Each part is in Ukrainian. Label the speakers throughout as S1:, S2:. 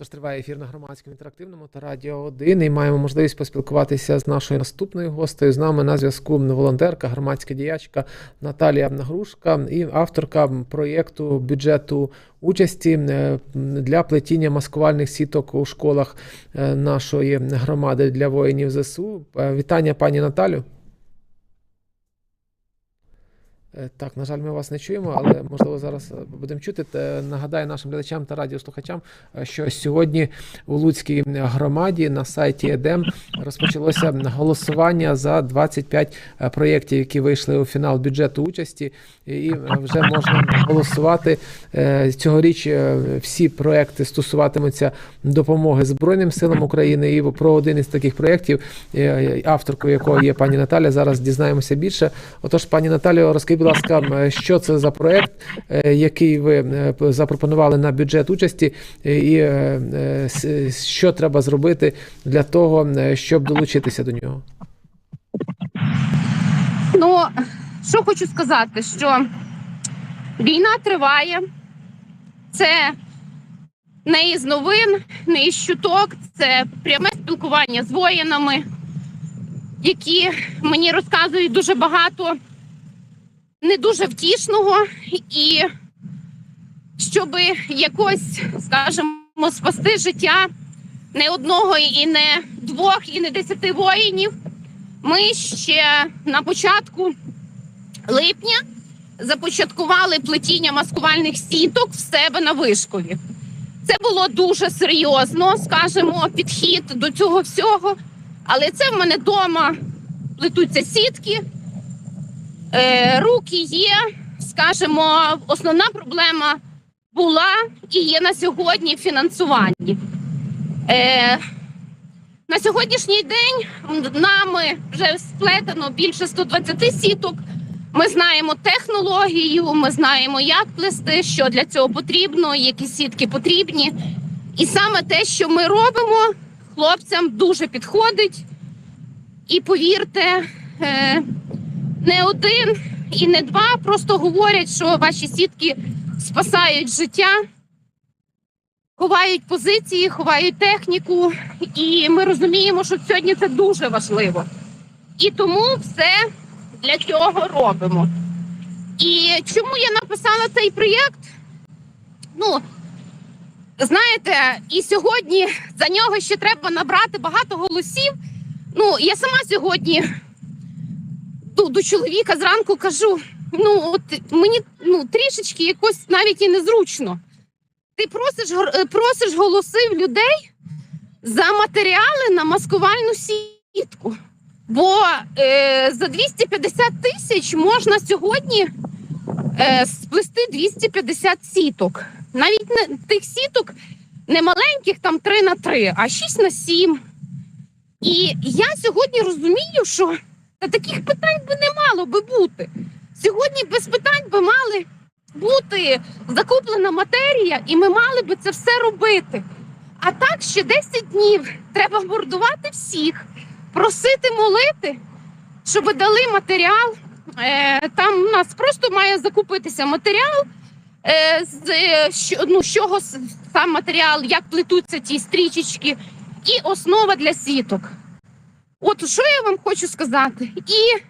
S1: Тож триває ефір на громадському інтерактивному та радіо 1 і маємо можливість поспілкуватися з нашою наступною гостею. З нами на зв'язку волонтерка, громадська діячка Наталія Грушка і авторка проєкту бюджету участі е, для плетіння маскувальних сіток у школах е, нашої громади для воїнів ЗСУ. Е, Вітання, пані Наталю. Е, Так, на жаль, ми вас не чуємо, але можливо зараз е, будемо чути. Нагадаю нашим глядачам та радіослухачам, е, що сьогодні у Луцькій громаді на сайті ЕДЕМ розпочалося голосування за 25 е, проєктів, які вийшли у фінал бюджету участі, і вже можна голосувати. Цьогоріч всі проекти стосуватимуться допомоги Збройним силам України. І про один із таких проєктів, авторкою якого є пані Наталя, зараз дізнаємося більше. Отож, пані Наталію, розкажіть, будь ласка, що це за проєкт, е, який ви е, запропонували на бюджет участі, е, і що треба зробити для того, щоб долучитися до нього?
S2: Ну, що хочу сказати, що війна триває, це не із новин, не із чуток, це пряме спілкування з воїнами, які мені розказують дуже багато не дуже втішного, і щоб якось, скажімо, спасти життя не одного і не двох, і не десяти воїнів. Ми ще на початку липня започаткували плетіння маскувальних сіток в себе на вишкові. Це було дуже серйозно, скажімо, підхід до цього всього. Але це в мене вдома плетуться сітки, е, руки є. Скажімо, основна проблема була і є на сьогодні в фінансуванні. Е, на сьогоднішній день нами вже сплетено більше 120 сіток. Ми знаємо технологію, ми знаємо, як плести, що для цього потрібно, які сітки потрібні. І саме те, що ми робимо, хлопцям дуже підходить. І повірте, е, не один і не два просто говорять, що ваші сітки спасають життя ховають позиції, ховають техніку, і ми розуміємо, що сьогодні це дуже важливо. І тому все для цього робимо. І чому я написала цей проєкт? Ну, знаєте, і сьогодні за нього ще треба набрати багато голосів. Ну, я сама сьогодні до, до чоловіка зранку кажу: ну, от мені ну, трішечки якось навіть і незручно ти просиш е, просиш голосів людей за матеріали на маскувальну сітку. Бо е, за 250 тисяч можна сьогодні е, сплести 250 сіток. Навіть не тих сіток не маленьких, там 3 на 3, а 6 на 7. І я сьогодні розумію, що та таких питань би не мало би бути. Сьогодні без питань би мали бути закуплена матерія, і ми мали би це все робити. А так ще 10 днів треба мордувати всіх, просити молити, щоб дали матеріал. Е, там у нас просто має закупитися матеріал, е, з, е, ну, з чого сам матеріал, як плетуться ті стрічечки, і основа для сіток. От що я вам хочу сказати? І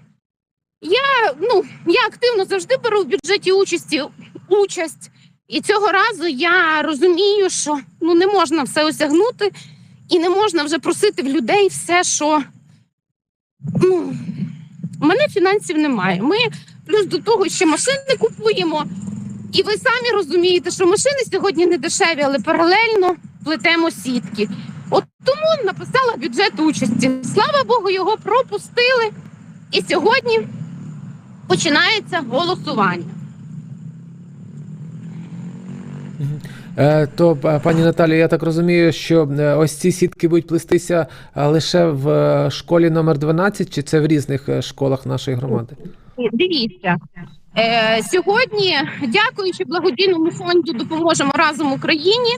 S2: я, ну, я активно завжди беру в бюджеті участі, участь. І цього разу я розумію, що ну, не можна все осягнути, і не можна вже просити в людей все, що ну, у мене фінансів немає. Ми плюс до того ще машини купуємо. І ви самі розумієте, що машини сьогодні не дешеві, але паралельно плетемо сітки. Тому написала бюджет участі. Слава Богу, його пропустили. І сьогодні починається голосування.
S1: Е, То, е, пані Наталі, я так розумію, що е, ось ці сітки будуть плестися лише в школі номер 12, чи це в різних школах нашої громади?
S2: Дивіться. Сьогодні, дякуючи благодійному фонду Допоможемо разом Україні.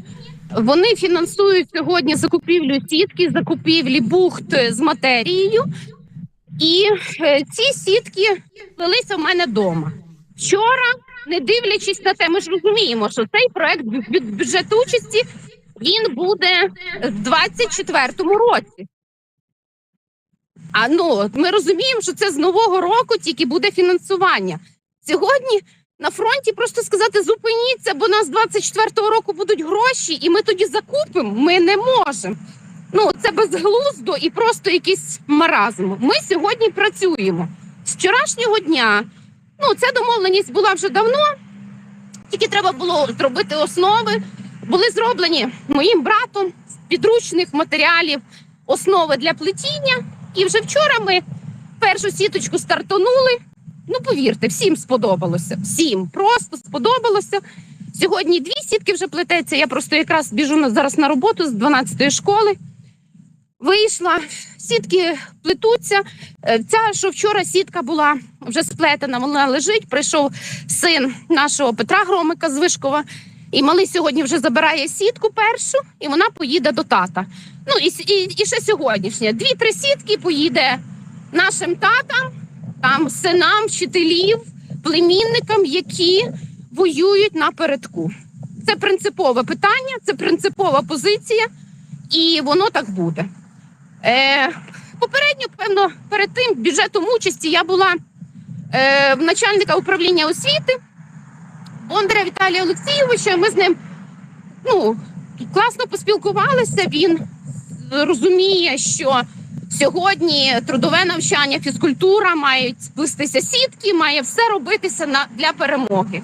S2: Вони фінансують сьогодні закупівлю сітки, закупівлі бухт з матерією. І е, ці сітки плелися в мене вдома. Вчора, не дивлячись на те, ми ж розуміємо, що цей проект бю- бю- бюджету участі він буде в 24-му році. А ну, ми розуміємо, що це з нового року тільки буде фінансування. Сьогодні на фронті просто сказати зупиніться, бо нас 24-го року будуть гроші, і ми тоді закупимо. Ми не можемо. Ну це безглуздо і просто якийсь маразм. Ми сьогодні працюємо з вчорашнього дня. Ну, ця домовленість була вже давно, тільки треба було зробити основи. Були зроблені моїм братом з підручних матеріалів основи для плетіння. І вже вчора ми першу сіточку стартанули. Ну, повірте, всім сподобалося. Всім просто сподобалося. Сьогодні дві сітки вже плететься. Я просто якраз біжу зараз на роботу з 12-ї школи. Вийшла, сітки плетуться. Е, Ця, що вчора сітка була вже сплетена, вона лежить. Прийшов син нашого Петра Громика з Вишкова. І малий сьогодні вже забирає сітку першу, і вона поїде до тата. Ну і, і, і ще сьогоднішня. Дві-три сітки поїде нашим татам, там синам, вчителів, племінникам, які воюють напередку. Це принципове питання, це принципова позиція, і воно так буде. Е, попередньо, певно, перед тим бюджетом участі я була е, начальника управління освіти Бондаря Віталія Олексійовича. Ми з ним ну, класно поспілкувалися. Він розуміє, що сьогодні трудове навчання, фізкультура мають сплестися сітки, має все робитися на, для перемоги.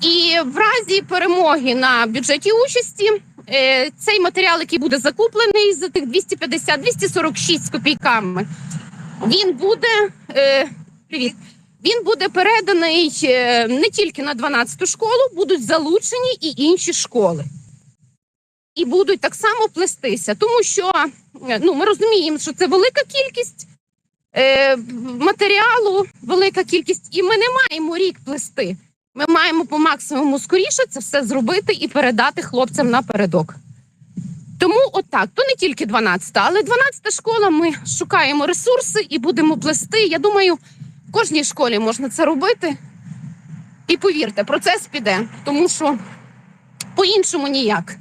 S2: І в разі перемоги на бюджеті участі е, цей матеріал, який буде закуплений за тих 250-246 з копійками, він буде е, привіт. Він буде переданий е, не тільки на 12-ту школу, будуть залучені і інші школи. І будуть так само плестися, тому що е, ну, ми розуміємо, що це велика кількість е, матеріалу, велика кількість, і ми не маємо рік плести. Ми маємо по максимуму скоріше це все зробити і передати хлопцям напередок. Тому отак, то не тільки 12-та, але 12-та школа. Ми шукаємо ресурси і будемо плести. Я думаю, в кожній школі можна це робити. І повірте, процес піде, тому що по-іншому ніяк.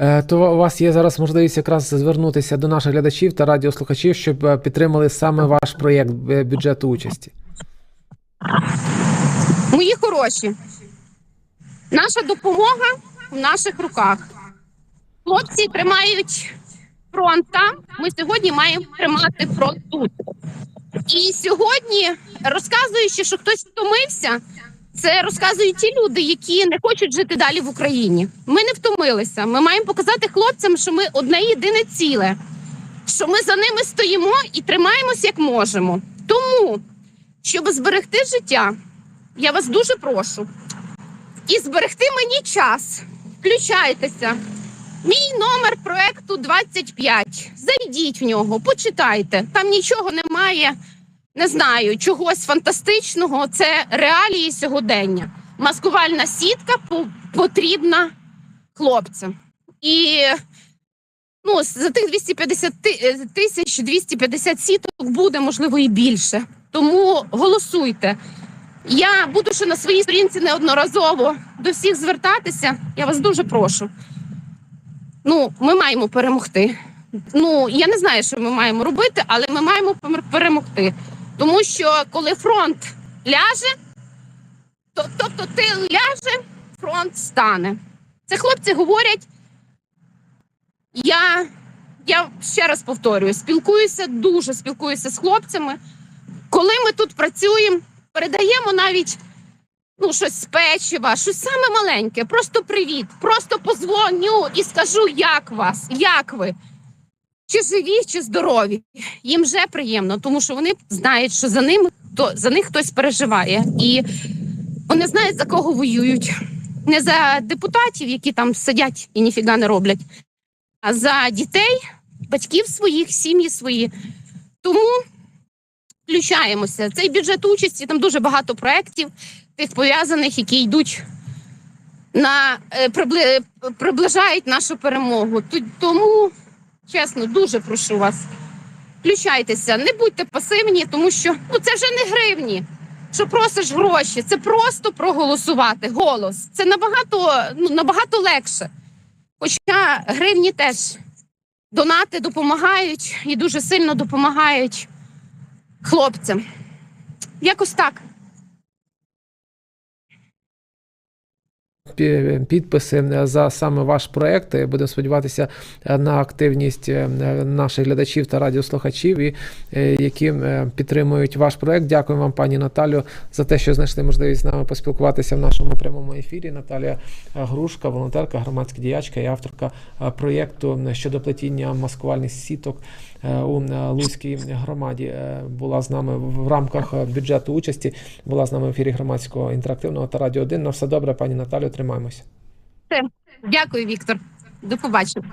S1: Е, То у вас є зараз можливість якраз звернутися до наших глядачів та радіослухачів, щоб е, підтримали саме ваш проєкт е, бюджету участі.
S2: Мої хороші, наша допомога в наших руках. Хлопці тримають фронт там. Ми сьогодні маємо тримати фронт тут. І сьогодні, розказуючи, що хтось втомився, це розказують ті люди, які не хочуть жити далі в Україні. Ми не втомилися. Ми маємо показати хлопцям, що ми одне єдине ціле, що ми за ними стоїмо і тримаємось як можемо. Тому, щоб зберегти життя, я вас дуже прошу. І зберегти мені час. Включайтеся. Мій номер проекту 25. Зайдіть в нього, почитайте. Там нічого немає, не знаю, чогось фантастичного. Це реалії сьогодення. Маскувальна сітка по- потрібна хлопцям. І ну, за тих 250 ти- е, тисяч 250 сіток буде, можливо, і більше. Тому голосуйте. Я буду ще на своїй сторінці неодноразово до всіх звертатися. Я вас дуже прошу. Ну, ми маємо перемогти. Ну, я не знаю, що ми маємо робити, але ми маємо пер- перемогти. Тому що коли фронт ляже, то, тобто тил ляже, фронт стане. Це хлопці говорять. Я, я ще раз повторюю, спілкуюся, дуже спілкуюся з хлопцями. Коли ми тут працюємо, передаємо навіть ну, щось з печива, щось саме маленьке, просто привіт, просто позвоню і скажу, як вас, як ви. Чи живі, чи здорові. Їм вже приємно, тому що вони знають, що за ним то за них хтось переживає. І вони знають, за кого воюють. Не за депутатів, які там сидять і ніфіга не роблять, а за дітей, батьків своїх, сім'ї свої. Тому включаємося. Цей бюджет участі, там дуже багато проєктів, тих пов'язаних, які йдуть на е, прибли- приближають нашу перемогу. Тому, чесно, дуже прошу вас. Включайтеся, не будьте пасивні, тому що ну, це вже не гривні. що просиш гроші, це просто проголосувати. Голос. Це набагато, ну, набагато легше. Хоча гривні теж донати допомагають і дуже сильно допомагають хлопцям. Якось так.
S1: Підписи за саме ваш проект. Будемо сподіватися е, на активність е, наших глядачів та радіослухачів, е, які е, підтримують ваш проект. Дякую вам, пані Наталю, за те, що знайшли можливість з нами поспілкуватися в нашому прямому ефірі. Наталія е, Грушка, волонтерка, громадська діячка і авторка е, проєкту щодо плетіння маскувальних сіток е, у е, Луцькій громаді. Е, Була з нами в рамках е, бюджету участі. Була з нами в ефірі громадського інтерактивного та радіо 1. На все добре, пані Наталю, тримаємося.
S2: Дякую, Віктор. До побачення.